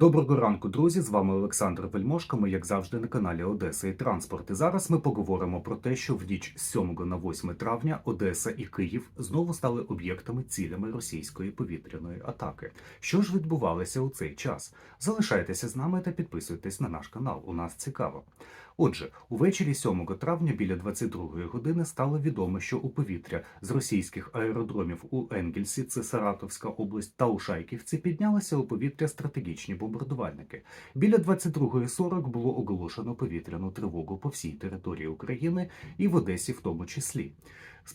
Доброго ранку, друзі! З вами Олександр Вельмошко. Ми, як завжди, на каналі Одеса і Транспорт. І зараз ми поговоримо про те, що в ніч з 7 на 8 травня Одеса і Київ знову стали об'єктами цілями російської повітряної атаки. Що ж відбувалося у цей час? Залишайтеся з нами та підписуйтесь на наш канал. У нас цікаво. Отже, увечері 7 травня біля 22 години стало відомо, що у повітря з російських аеродромів у Енгельсі, це Саратовська область, та у Шайківці піднялися у повітря стратегічні бомбардувальники. Біля 22.40 було оголошено повітряну тривогу по всій території України і в Одесі в тому числі.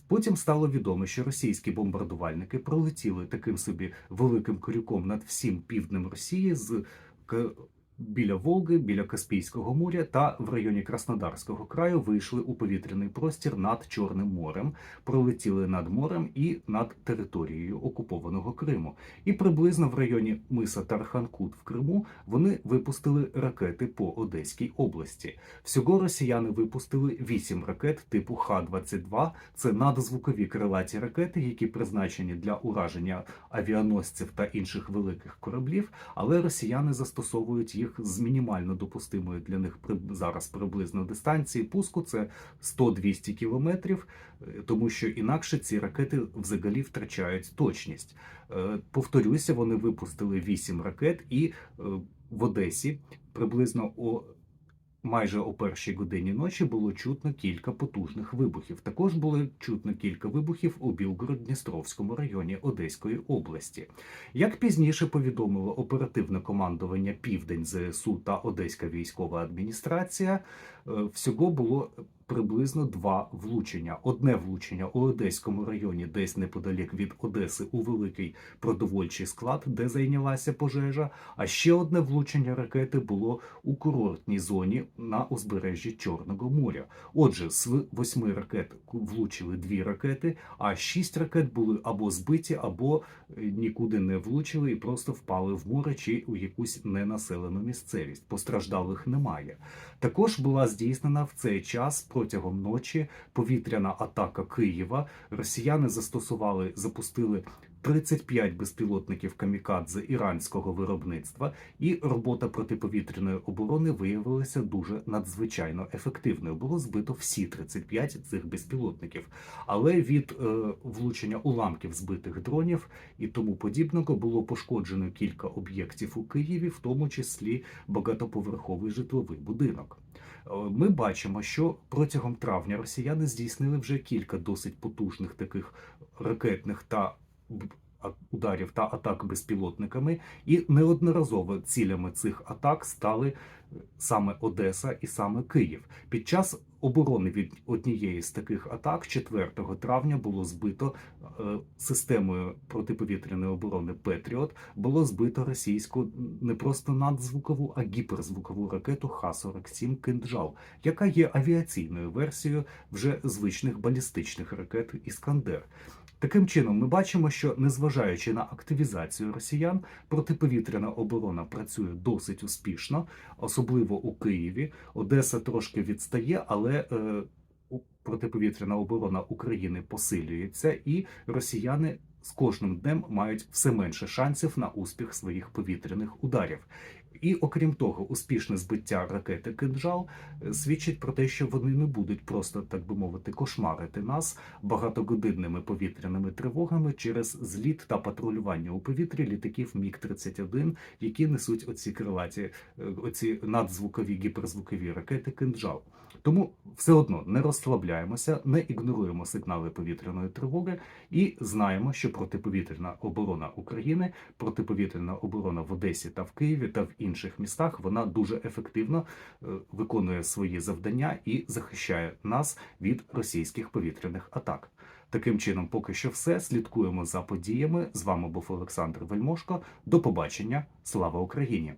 Потім стало відомо, що російські бомбардувальники пролетіли таким собі великим корюком над всім півднем Росії з біля Волги, біля Каспійського моря та в районі Краснодарського краю вийшли у повітряний простір над Чорним морем, пролетіли над морем і над територією окупованого Криму. І приблизно в районі миса Тарханкут в Криму вони випустили ракети по Одеській області. Всього росіяни випустили 8 ракет типу Х-22. Це надзвукові крилаті ракети, які призначені для ураження авіаносців та інших великих кораблів. Але росіяни застосовують їх з мінімально допустимою для них зараз приблизно дистанції пуску. Це 100-200 кілометрів, е, тому що інакше ці ракети взагалі втрачають точність. Е, Повторюся, вони випустили 8 ракет, і е, в Одесі приблизно о майже о першій годині ночі було чутно кілька потужних вибухів. Також було чутно кілька вибухів у Білгород-Дністровському районі Одеської області. Як пізніше повідомило оперативне командування Південь ЗСУ та Одеська військова адміністрація, е, всього було приблизно два влучення. Одне влучення у Одеському районі, десь неподалік від Одеси, у великий продовольчий склад, де зайнялася пожежа. А ще одне влучення ракети було у курортній зоні на узбережжі Чорного моря. Отже, з восьми ракет влучили дві ракети, а шість ракет були або збиті, або е, нікуди не влучили і просто впали в море чи у якусь ненаселену місцевість. Постраждалих немає. Також була здійснена в цей час протягом ночі повітряна атака Києва. Росіяни застосували, запустили 35 безпілотників камікадзе іранського виробництва, і робота протиповітряної оборони виявилася дуже надзвичайно ефективною. Було збито всі 35 цих безпілотників. Але від е, влучення уламків збитих дронів і тому подібного було пошкоджено кілька об'єктів у Києві, в тому числі багатоповерховий житловий будинок. Е, Ми бачимо, що протягом травня росіяни здійснили вже кілька досить потужних таких ракетних та ударів та атак безпілотниками, і неодноразово цілями цих атак стали е, саме Одеса і саме Київ. Під час оборони від однієї з таких атак 4 травня було збито системою протиповітряної оборони Петріот було збито російську не просто надзвукову, а гіперзвукову ракету Х-47 «Кинджал», яка є авіаційною версією вже звичних балістичних ракет Іскандер. Таким чином, ми бачимо, що незважаючи на активізацію росіян, протиповітряна оборона працює досить успішно, особливо у Києві. Одеса трошки відстає, але е, протиповітряна оборона України посилюється, і росіяни з кожним днем мають все менше шансів на успіх своїх повітряних ударів. І окрім того, успішне збиття ракети «Кинджал» свідчить про те, що вони не будуть просто, так би мовити, кошмарити нас багатогодинними повітряними тривогами через зліт та патрулювання у повітрі літаків Міг 31 які несуть оці крилаті, е, оці надзвукові гіперзвукові ракети «Кинджал». Тому все одно не розслабляємося, не ігноруємо сигнали повітряної тривоги і знаємо, що протиповітряна оборона України, протиповітряна оборона в Одесі та в Києві та в інших містах вона дуже ефективно е, виконує свої завдання і захищає нас від російських повітряних атак. Таким чином, поки що все. Слідкуємо за подіями. З вами був Олександр Вельмошко. До побачення. Слава Україні!